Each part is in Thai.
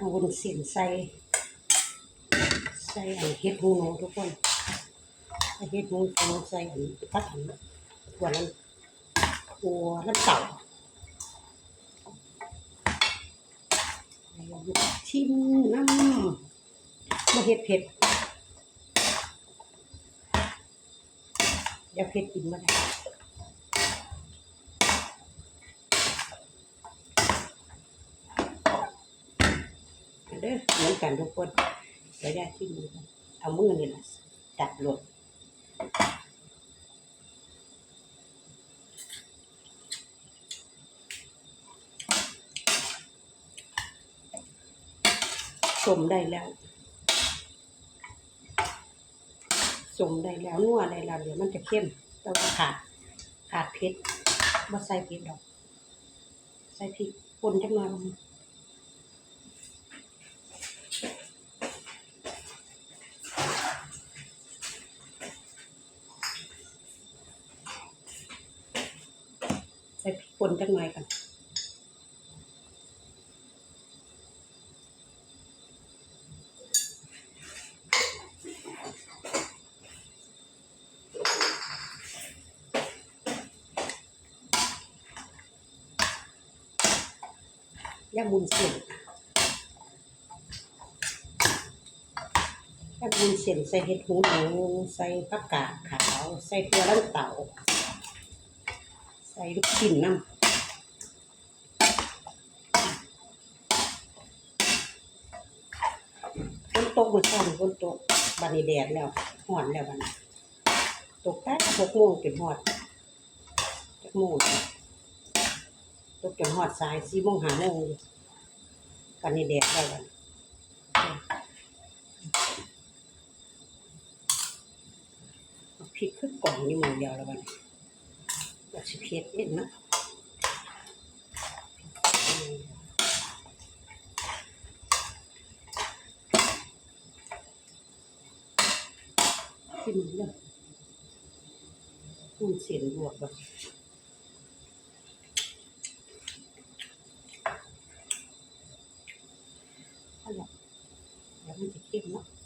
จังวุ้นเส้นใส่ใส่อันเฮ็ดหูหนูทุกคนเฮ็ดหูหนูใส่อันพัดอันถั่วนั้นถั่วน้ำเต่าชิ้นน้ำมาเฮ็ดเผ็ดอย่าเผ็ดกินมาได้ เด้อเหมือนกันทุกคนไปได้ที่มือเอามือนี่แหละจับหลดสมได้แล้วสมได้แล้วนัวได้แล้วเดี๋ยวมันจะเข้มแต่ว่าขาดขาดเผ็ดบ่ใส่เผ็ดดอก ใส่พริกป่นจังหน่อย ส่พริกป่นจังหน่อยกันย่ามุนเส้นย่ามุนเส้นใส่เห็ดหูหนูใส่ผักกาดขาว ใส่ตัวลันเต่า ใส่ลูกชิ้นน้ำคนโตกมือช่อนคนโตกบันนี้แดดแล้วหอนแล้วบัดนตกแต่หกโมงจนหอดจักโมงตกจนหอดสายสี่โมงหาโมงอยู่บันนี้แดดแล้วบัดพริกขึ้นกล่องนี่มือเดียวแล้วบัดนี้ แบบสิเพ็ดเอ็นะขึ้นเลยหุ่นเสียนบวกแบบอะเดี๋ยวมันจะเข้มเนาะ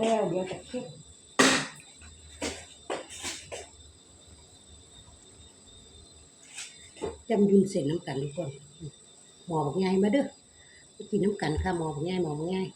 แล้วเดี๋ยวจะเข้มจำยุนเสร็จน้ำกันทุกคนหมอบอกง่ายมาเด้อไปกินน้ำกันค่ะหมอบอกง่ายหมอบอกง่าย